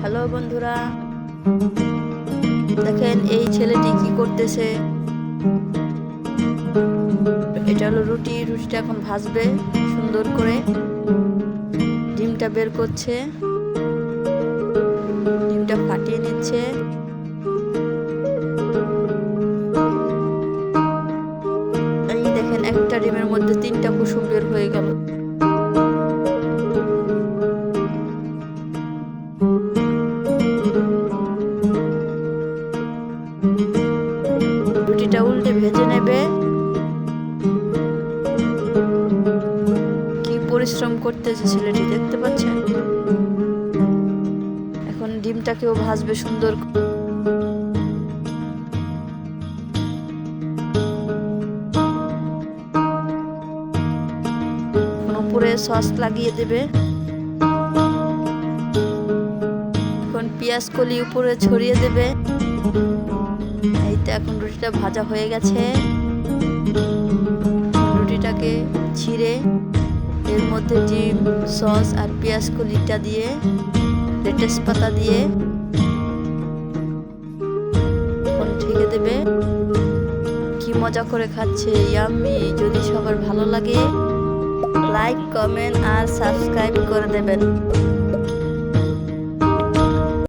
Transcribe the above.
Hello বন্ধুরা, দেখেন এই ছেলেটি কি করতেছে? এটা হলো রুটি, রুটিটা এখন ভাজবে সুন্দর করে। ডিমটা বের করছে, ডিমটা ফাটিয়ে নিচ্ছে। এই দেখেন একটা ডিমের মধ্যে তিনটা কুসুম বের হয়ে গেল। রুটিটা উল্টে ভেজে নেবে। কি পরিশ্রম করতেছে ছেলেটি দেখতে পাচ্ছেন? এখন ডিমটাকেও ভাজবে সুন্দর উপরে সস লাগিয়ে দেবে। এখন পেঁয়াজ কলি উপরে ছড়িয়ে দেবে। তো এখন রুটিটা ভাজা হয়ে গেছে। রুটিটাকে ছিঁড়ে এর মধ্যে ডিম, সস আর পেঁয়াজ কলিটা দিয়ে লেটেস পাতা দিয়ে ঢেকে দেবে। কি মজা করে খাচ্ছে, ইয়াম্মি, যদি সবার ভালো লাগে, লাইক, কমেন্ট আর সাবস্ক্রাইব করে দেবেন।